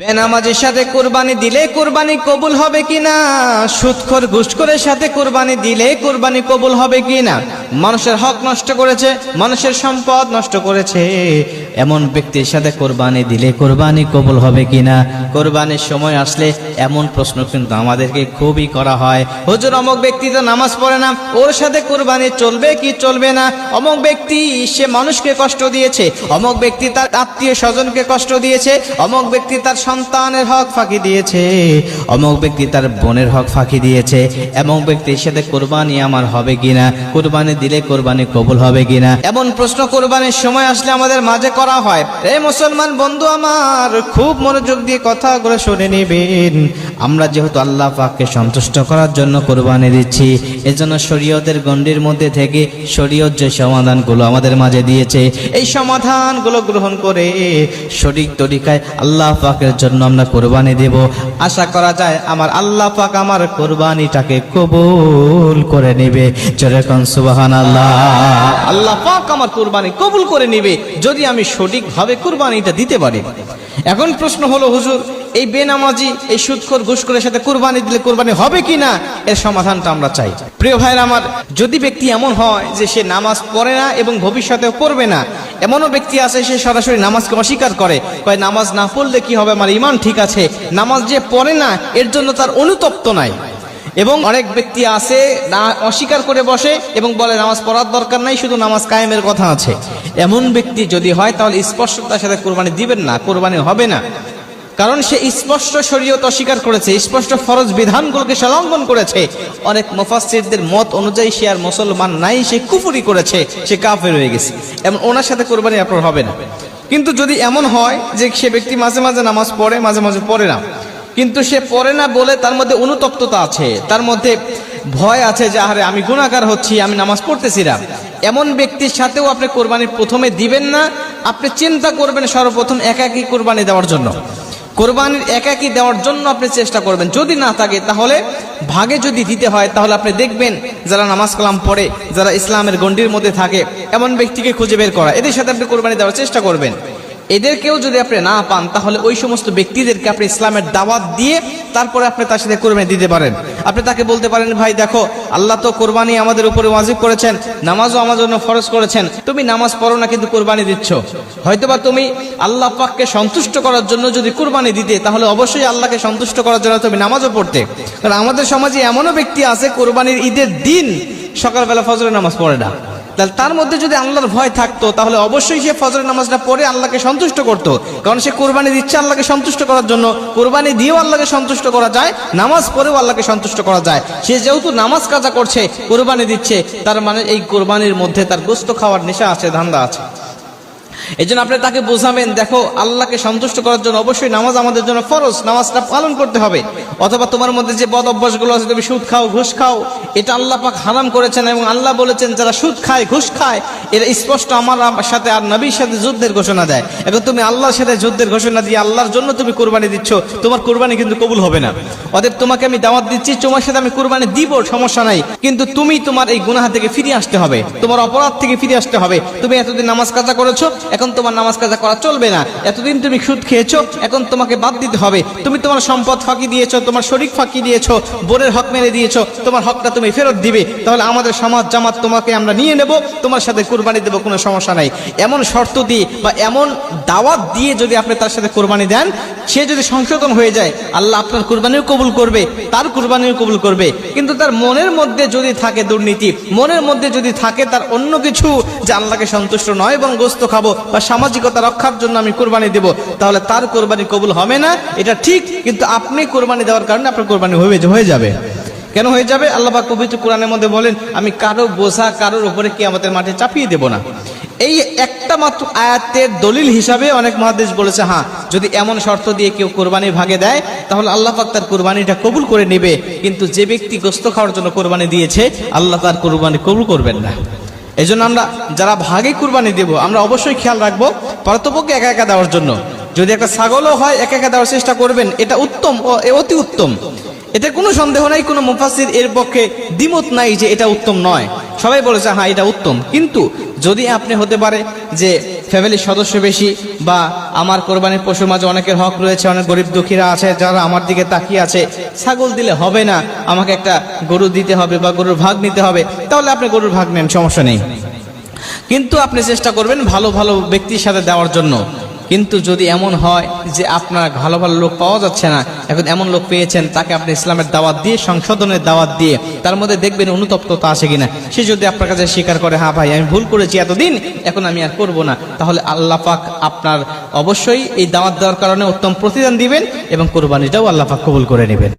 বেনামাজির সাথে কোরবানি দিলে কোরবানি কবুল হবে কিনা? সুৎখর ঘুষখোরের সাথে কোরবানি দিলে কোরবানি কবুল হবে কিনা? মানুষের হক নষ্ট করেছে, মানুষের সম্পদ নষ্ট করেছে। এমন ব্যক্তির সাথে কোরবানি দিলে কোরবানি কবুল হবে কিনা? কোরবানির সময় আসলে এমন প্রশ্ন কিন্তু আমাদেরকে খুবই করা হয়। হুজুর, অমুক ব্যক্তি তো নামাজ পড়ে না, ওর সাথে কোরবানি চলবে কি চলবে না? অমুক ব্যক্তি, সে মানুষকে কষ্ট দিয়েছে, অমুক ব্যক্তি তার আত্মীয় স্বজনকে কষ্ট দিয়েছে, অমুক ব্যক্তি তার সন্তানের হক ফাঁকি দিয়েছে, অমুক ব্যক্তি তার বোনের হক ফাঁকি দিয়েছে, এমন ব্যক্তির সাথে কোরবানি আমার হবে কিনা, কোরবানি দিলে কোরবানি কবুল হবে কিনা? এমন প্রশ্ন কোরবানির সময় আসলে আমাদের মাঝে করা হয়। এই মুসলমান বন্ধু আমার, খুব মনোযোগ দিয়ে কথাগুলো শুনে নেবেন। আমরা যেহেতু আল্লাহ পাককে সন্তুষ্ট করার জন্য কোরবানি দিচ্ছি, এজন্য শরীয়তের গণ্ডির মধ্যে থেকে শরীয়ত যে সমাধানগুলো আমাদের মাঝে দিয়েছে, এই সমাধানগুলো গ্রহণ করে সঠিক তরিকায় আল্লাহ পাকের জন্য আমরা কোরবানি দেব। আশা করা যায় আমার আল্লাহ পাক আমার কোরবানিটাকে কবুল করে নেবে। যেরকম সুবাহান আল্লাহ আল্লাহ পাক আমার কোরবানি কবুল করে নেবে, যদি আমি সঠিকভাবে কোরবানিটা দিতে পারি। এখন প্রশ্ন হলো, হুজুর এই বেনামাজি, এই সুদখোর ঘুষখোরের সাথে কোরবানি দিলে কোরবানি হবে কি না এর সমাধানটা আমরা চাই। প্রিয় ভাইরা আমার, যদি ব্যক্তি এমন হয় যে সে নামাজ পড়ে না এবং ভবিষ্যতেও পড়বে না, এমনও ব্যক্তি আছে সে সরাসরি নামাজকে অস্বীকার করে, কয়, নামাজ না পড়লে কি হবে? আমার ইমান ঠিক আছে, নামাজ যে পড়ে না, এর জন্য তার অনুতপ্ত নাই। এবং অনেক ব্যক্তি আছে, না, অস্বীকার করে বসে এবং বলে, নামাজ পড়ার দরকার নাই, শুধু নামাজ কায়েমের কথা আছে। এমন ব্যক্তি যদি হয়, তাহলে স্পষ্টতার সাথে কোরবানি দিবেন না, কোরবানি হবে না। কারণ সে স্পষ্ট শরীয়ত অস্বীকার করেছে, স্পষ্ট ফরজ বিধানগুলোকে সে লঙ্ঘন করেছে। অনেক মুফাসসিরদের মত অনুযায়ী সে আর মুসলমান নাই, সে কুফুরি করেছে, সে কাফের হয়ে গেছে। এমন ওনার সাথে কোরবানি আপনার হবে না। কিন্তু যদি এমন হয় যে সে ব্যক্তি মাঝে মাঝে নামাজ পড়ে, মাঝে মাঝে পড়ে না, কিন্তু সে পড়ে না বলে তার মধ্যে অনুতপ্ততা আছে, তার মধ্যে ভয় আছে যে আরে আমি গুণাকার হচ্ছি, আমি নামাজ পড়তেছি না। এমন ব্যক্তির সাথেও আপনি কোরবানি প্রথমে দিবেন না, আপনি চিন্তা করবেন সর্বপ্রথম একাকি কোরবানি দেওয়ার জন্য। কোরবানির একাকি দেওয়ার জন্য আপনি চেষ্টা করবেন। যদি না থাকে, তাহলে ভাগে যদি দিতে হয়, তাহলে আপনি দেখবেন যারা নামাজ কালাম পড়ে, যারা ইসলামের গণ্ডির মধ্যে থাকে, এমন ব্যক্তিকে খুঁজে বের করা। এদের সাথে আপনি কোরবানি দেওয়ার চেষ্টা করবেন। এদেরকেও যদি আপনি না পান, তাহলে ওই সমস্ত ব্যক্তিদেরকে আপনি ইসলামের দাওয়াত দিয়ে তারপরে আপনি তার সাথে কোরবানি দিতে পারেন। আপনি তাকে বলতে পারেন, ভাই, দেখো, আল্লাহ তো কোরবানি আমাদের উপরে ওয়াজিব করেছেন, নামাজও আমার জন্য ফরজ করেছেন। তুমি নামাজ পড়ো না, কিন্তু কোরবানি দিচ্ছ। হয়তোবা তুমি আল্লাহ পাককে সন্তুষ্ট করার জন্য যদি কোরবানি দিতে, তাহলে অবশ্যই আল্লাহকে সন্তুষ্ট করার জন্য তুমি নামাজও পড়তে। কারণ আমাদের সমাজে এমনও ব্যক্তি আছে, কোরবানির ঈদের দিন সকালবেলা ফজরের নামাজ পড়ে না। তাহলে তার মধ্যে যদি আল্লাহর ভয় থাকতো, তাহলে অবশ্যই সে ফজরের নামাজটা পড়ে আল্লাহকে সন্তুষ্ট করত। কারণ সে কোরবানি দিচ্ছে আল্লাহকে সন্তুষ্ট করার জন্য, কোরবানি দিয়েও আল্লাহকে সন্তুষ্ট করা যায়, নামাজ পড়েও আল্লাহকে সন্তুষ্ট করা যায়। সে যেহেতু নামাজ কাজা করছে, কোরবানি দিচ্ছে, তার মানে এই কোরবানির মধ্যে তার গোস্ত খাওয়ার নেশা আছে, ধান্দা আছে। এই জন্য আপনি তাকে বোঝাবেন, দেখো, আল্লাহকে সন্তুষ্ট করার জন্য অবশ্যই নামাজ আমাদের জন্য ফরজ, নামাজটা পালন করতে হবে। অথবা তোমার মধ্যে যে বদ অভ্যাসগুলো আছে, তুমি সুদ খাও, ঘুষ খাও, এটা আল্লাহ পাক হারাম করেছেন এবং আল্লাহ বলেছেন, যারা সুদ খায়, ঘুষ খায়, এরা স্পষ্ট আমার সাথে আর নবীর সাথে যুদ্ধের ঘোষণা দেয়। এখন তুমি আল্লাহর সাথে যুদ্ধের ঘোষণা দিয়ে আল্লাহর জন্য তুমি কোরবানি দিচ্ছ, তোমার কোরবানি কিন্তু কবুল হবে না। অতএব তোমাকে আমি দাওয়াত দিচ্ছি, তোমার সাথে আমি কোরবানি দিব, সমস্যা নাই। কিন্তু তুমি তোমার এই গুনাহ থেকে ফিরে আসতে হবে, তোমার অপরাধ থেকে ফিরে আসতে হবে। তুমি এতদিন নামাজ কাজা করেছ এখন তোমার নামাজ কাজা করা চলবে না। এতদিন তুমি সুদ খেয়েছো, এখন তোমাকে বাদ দিতে হবে। তুমি তোমার সম্পদ ফাঁকি দিয়েছ, তোমার শরীর ফাঁকি দিয়েছ, বোনের হক মেরে দিয়েছ, তোমার হকটা তুমি ফেরত দিবে। তাহলে আমাদের সমাজ, জামাত তোমাকে আমরা নিয়ে নেব, তোমার সাথে কোরবানি দেবো, কোনো সমস্যা নাই। এমন শর্ত দিয়ে বা এমন দাওয়াত দিয়ে যদি আপনি তার সাথে কোরবানি দেন, সে যদি সংশোধন হয়ে যায়, আল্লাহ আপনার কোরবানিও কবুল করবে, তার কোরবানিও কবুল করবে। কিন্তু তার মনের মধ্যে যদি থাকে দুর্নীতি, মনের মধ্যে যদি থাকে তার অন্য কিছু, যে আল্লাহকে সন্তুষ্ট নয় এবং গোস্ত খাব বা সামাজিকতা রক্ষার জন্য আমি কোরবানি দেব, তাহলে তার কোরবানি কবুল হবে না। এটা ঠিক, কিন্তু আপনি কোরবানি দেওয়ার কারণে আপনার কোরবানি হয়ে হয়ে যাবে। কেন হয়ে যাবে? আল্লাহ পাক পবিত্র কোরআনের মধ্যে বলেন, আমি কারও বোঝা, কারোর উপরে কি আমাদের মাঠে চাপিয়ে দেব না। এই একটা মাত্র আয়াতের দলিল হিসাবে অনেক মহাদেশ বলেছে হ্যাঁ যদি এমন শর্ত দিয়ে কেউ কোরবানি ভাগে দেয়, তাহলে আল্লাহ পাক তার কোরবানিটা কবুল করে নেবে। কিন্তু যে ব্যক্তি গোস্ত খাওয়ার জন্য কোরবানি দিয়েছে, আল্লাহ তার কোরবানি কবুল করবেন না। এই জন্য আমরা যারা ভাগে কুরবানি দেব, আমরা অবশ্যই খেয়াল রাখব পার্থপক্ষে একা একা দেওয়ার জন্য। যদি একটা ছাগলও হয়, একা একা দেওয়ার চেষ্টা করবেন, এটা উত্তম ও অতি উত্তম। এতে কোনো সন্দেহ নাই, কোনো মুফাসির এর পক্ষে দ্বিমত নাই যে এটা উত্তম নয়। সবাই বলেছে হ্যাঁ এটা উত্তম। কিন্তু যদি আপনি হতে পারে যে ফ্যামিলির সদস্য বেশি বা আমার কোরবানির পশুর মাঝে অনেকের হক রয়েছে, অনেক গরিব দুঃখীরা আছে, যারা আমার দিকে তাকিয়ে আছে, ছাগল দিলে হবে না, আমাকে একটা গরু দিতে হবে বা গরুর ভাগ নিতে হবে, তাহলে আপনি গরুর ভাগ নেন, সমস্যা নেই। কিন্তু আপনি চেষ্টা করবেন ভালো ভালো ব্যক্তির সাথে দেওয়ার জন্য। কিন্তু যদি এমন হয় যে আপনার ভালো ভালো লোক পাওয়া যাচ্ছে না, এখন এমন লোক পেয়েছেন, তাকে আপনি ইসলামের দাওয়াত দিয়ে, সংশোধনের দাওয়াত দিয়ে, তার মধ্যে দেখবেন অনুতপ্ততা আছে কিনা। সে যদি আপনার কাছে স্বীকার করে হ্যাঁ ভাই, আমি ভুল করেছি এতদিন, এখন আমি আর করব না, তাহলে আল্লাহ পাক আপনার অবশ্যই এই দাওয়াত দেওয়ার কারণে উত্তম প্রতিদান দিবেন এবং কোরবানিটাও আল্লাহ পাক কবুল করে নেবেন।